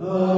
Oh. uh.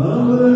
Amen.